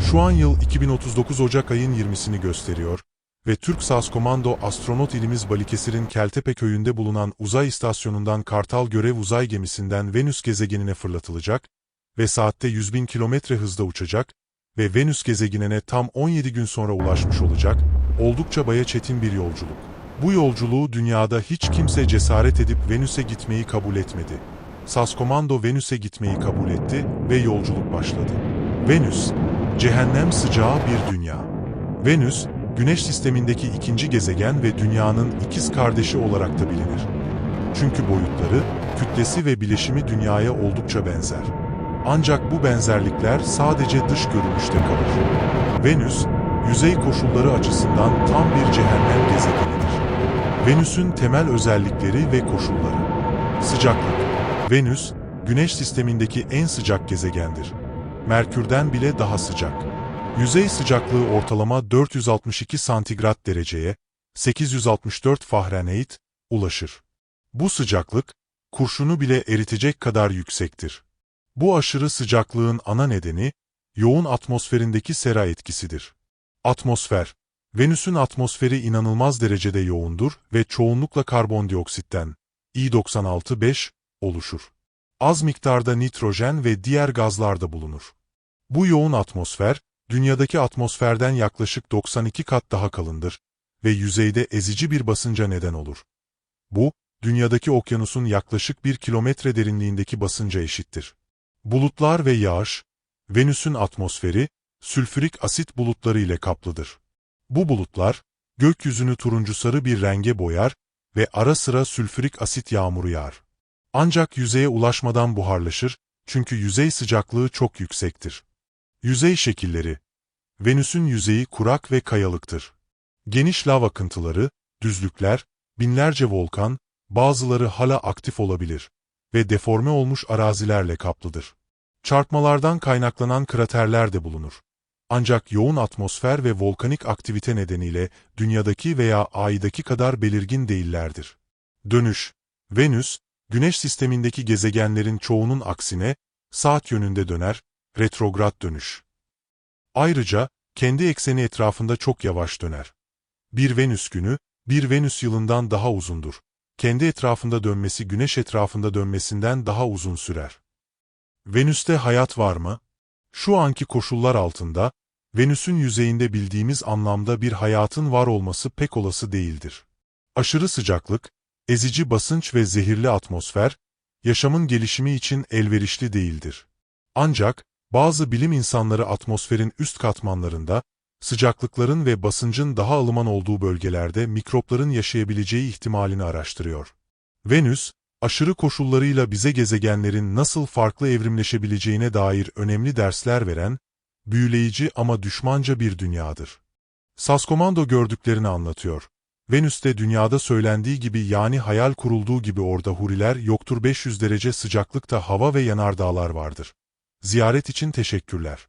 Şu an yıl 2039 Ocak ayın 20'sini gösteriyor ve Türk SAS Komando astronot ilimiz Balıkesir'in Keltepe köyünde bulunan uzay istasyonundan Kartal görev uzay gemisinden Venüs gezegenine fırlatılacak ve saatte 100 bin kilometre hızda uçacak ve Venüs gezegenine tam 17 gün sonra ulaşmış olacak, oldukça baya çetin bir yolculuk. Bu yolculuğu dünyada hiç kimse cesaret edip Venüs'e gitmeyi kabul etmedi. SAS Komando Venüs'e gitmeyi kabul etti ve yolculuk başladı. Venüs, cehennem sıcağı bir dünya. Venüs, Güneş sistemindeki ikinci gezegen ve Dünya'nın ikiz kardeşi olarak da bilinir. Çünkü boyutları, kütlesi ve bileşimi Dünya'ya oldukça benzer. Ancak bu benzerlikler sadece dış görünüşte kalır. Venüs, yüzey koşulları açısından tam bir cehennem gezegenidir. Venüs'ün temel özellikleri ve koşulları. Sıcaklık. Venüs, Güneş sistemindeki en sıcak gezegendir. Merkür'den bile daha sıcak. Yüzey sıcaklığı ortalama 462 santigrat dereceye, 864 Fahrenheit, ulaşır. Bu sıcaklık, kurşunu bile eritecek kadar yüksektir. Bu aşırı sıcaklığın ana nedeni, yoğun atmosferindeki sera etkisidir. Atmosfer, Venüs'ün atmosferi inanılmaz derecede yoğundur ve çoğunlukla karbondioksitten, I96-5, oluşur. Az miktarda nitrojen ve diğer gazlar da bulunur. Bu yoğun atmosfer, dünyadaki atmosferden yaklaşık 92 kat daha kalındır ve yüzeyde ezici bir basınca neden olur. Bu, dünyadaki okyanusun yaklaşık bir kilometre derinliğindeki basınca eşittir. Bulutlar ve yağış, Venüs'ün atmosferi, sülfürik asit bulutları ile kaplıdır. Bu bulutlar, gökyüzünü turuncu sarı bir renge boyar ve ara sıra sülfürik asit yağmuru yağar. Ancak yüzeye ulaşmadan buharlaşır çünkü yüzey sıcaklığı çok yüksektir. Yüzey şekilleri Venüs'ün yüzeyi kurak ve kayalıktır. Geniş lav akıntıları, düzlükler, binlerce volkan, bazıları hala aktif olabilir ve deforme olmuş arazilerle kaplıdır. Çarpmalardan kaynaklanan kraterler de bulunur. Ancak yoğun atmosfer ve volkanik aktivite nedeniyle dünyadaki veya Ay'daki kadar belirgin değillerdir. Dönüş Venüs, Güneş sistemindeki gezegenlerin çoğunun aksine, saat yönünde döner, retrograd dönüş. Ayrıca, kendi ekseni etrafında çok yavaş döner. Bir Venüs günü, bir Venüs yılından daha uzundur. Kendi etrafında dönmesi Güneş etrafında dönmesinden daha uzun sürer. Venüs'te hayat var mı? Şu anki koşullar altında, Venüs'ün yüzeyinde bildiğimiz anlamda bir hayatın var olması pek olası değildir. Aşırı sıcaklık, ezici basınç ve zehirli atmosfer, yaşamın gelişimi için elverişli değildir. Ancak, bazı bilim insanları atmosferin üst katmanlarında, sıcaklıkların ve basıncın daha ılıman olduğu bölgelerde mikropların yaşayabileceği ihtimalini araştırıyor. Venüs, aşırı koşullarıyla bize gezegenlerin nasıl farklı evrimleşebileceğine dair önemli dersler veren, büyüleyici ama düşmanca bir dünyadır. Saskomando gördüklerini anlatıyor. Venüs'te dünyada söylendiği gibi yani hayal kurulduğu gibi orada huriler yoktur 500 derece sıcaklıkta hava ve yanardağlar vardır. Ziyaret için teşekkürler.